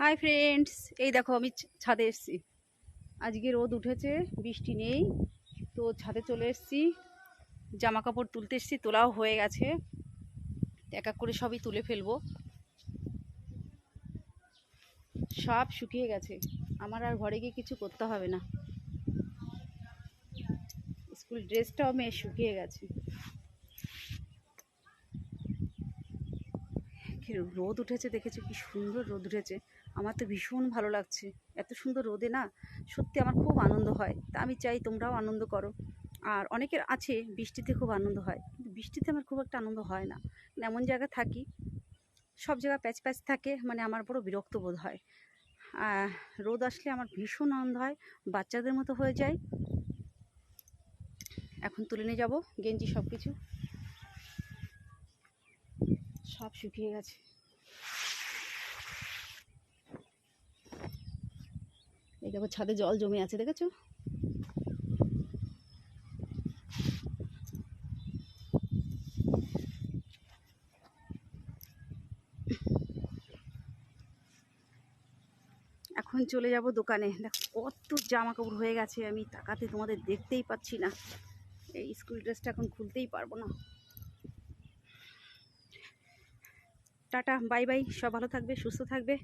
Hi friends এই দেখো, আমি ছাদে এসেছি। আজকে রোদ উঠেছে, বৃষ্টি নেই। তো ছাদে চলে এসেছি। জামা কাপড় তুলতে এসেছি, তোলাও হয়ে গেছে। এক এক করে সবই তুলে ফেলব। সব শুকিয়ে গেছে। আমার আর ঘরে গিয়ে কিছু করতে হবে না। স্কুল ড্রেসটাও মেয়ে শুকিয়ে গেছে। কি রোদ উঠেছে দেখেছ, কি সুন্দর রোদ উঠেছে। আমার তো ভীষণ ভালো লাগছে। এত সুন্দর রোদে না সত্যি আমার খুব আনন্দ হয়। তা আমি চাই তোমরাও আনন্দ করো। আর অনেকের আছে বৃষ্টিতে খুব আনন্দ হয়, কিন্তু বৃষ্টিতে আমার খুব একটা আনন্দ হয় না। মানে এমন জায়গায় থাকি, সব জায়গায় প্যাচ প্যাচ থাকে মানে আমার বড় বিরক্ত বোধ হয়। রোদ আসলে আমার ভীষণ আনন্দ হয়, বাচ্চাদের মতো হয়ে যায় এখন তুলে নিয়ে যাব, গেঞ্জি সব কিছু সব শুকিয়ে গেছে। এই দেখো ছাদে জল জমে আছে, দেখেছ? এখন চলে যাব দোকানে। দেখো কত জামা কাপড় হয়ে গেছে, আমি তাকাতে তোমাদের দেখতেই পাচ্ছি না। এই স্কুল ড্রেসটা এখন খুলতেই পারব না। টাটা বাই বাই সব ভালো থাকবে সুস্থ থাকবে।